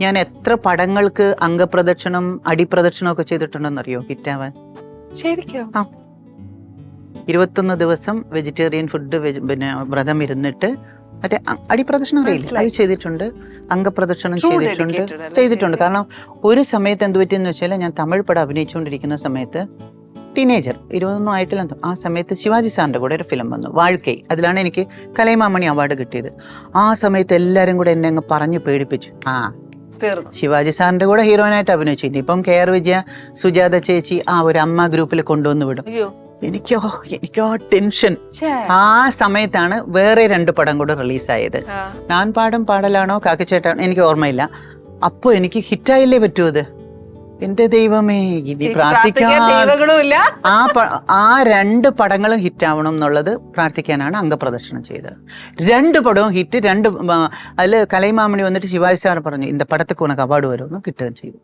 ഞാൻ എത്ര പടങ്ങൾക്ക് അംഗപ്രദക്ഷിണം അടിപ്രദക്ഷിണം ഒക്കെ ചെയ്തിട്ടുണ്ടെന്നറിയോ ഹിറ്റാവാൻ ശരിക്കും? ഇരുപത്തൊന്ന് ദിവസം വെജിറ്റേറിയൻ ഫുഡ് പിന്നെ വ്രതം ഇരുന്നിട്ട് മറ്റേ അടിപ്രദക്ഷിണം അറിയില്ല? അത് ചെയ്തിട്ടുണ്ട്. അംഗപ്രദക്ഷിണം ചെയ്തിട്ടുണ്ട്. ചെയ്തിട്ടുണ്ട്. കാരണം ഒരു സമയത്ത് എന്ത് പറ്റിയെന്ന് വെച്ചാൽ ഞാൻ തമിഴ് പടം അഭിനയിച്ചുകൊണ്ടിരിക്കുന്ന സമയത്ത് ടീനേജർ ഇരുപതൊന്നും ആയിട്ടില്ല എന്തോ. ആ സമയത്ത് ശിവാജി സാറിന്റെ കൂടെ ഒരു ഫിലിം വന്നു വാഴക്കൈ. അതിലാണ് എനിക്ക് കലൈമാമണി അവാർഡ് കിട്ടിയത്. ആ സമയത്ത് എല്ലാവരും കൂടെ എന്നെ അങ്ങ് പറഞ്ഞു പേടിപ്പിച്ചു. ആ ശിവാജി സാറിന്റെ കൂടെ ഹീറോയിനായിട്ട് അഭിനയിച്ചു ഇനിയിപ്പം കെ ആർ വിജയ സുജാത ചേച്ചി ആ ഒരു അമ്മ ഗ്രൂപ്പിൽ കൊണ്ടുവന്ന് വിടും. എനിക്കോ എനിക്കോ ടെൻഷൻ. ആ സമയത്താണ് വേറെ രണ്ട് പടം കൂടെ റിലീസായത്. ഞാൻ പാടും പാടലാണോ കാക്കച്ചേട്ടാണോ എനിക്ക് ഓർമ്മയില്ല. അപ്പോൾ എനിക്ക് ഹിറ്റായില്ലേ പറ്റൂ അത്? എന്റെ ദൈവമേ ഇനി പ്രാർത്ഥിക്കാൻ ആ ആ രണ്ട് പടങ്ങളും ഹിറ്റ് ആവണം എന്നുള്ളത് പ്രാർത്ഥിക്കാനാണ് അംഗപ്രദർശനം ചെയ്തത്. രണ്ട് പടവും ഹിറ്റ് രണ്ട് അതിൽ കലൈമാമണി വന്നിട്ട് ശിവാജി സാർ പറഞ്ഞു ഇന്ന പടത്തേക്ക് ഉണക്ക് അവാർഡ് വരുമെന്ന് കിട്ടുകയും ചെയ്തു.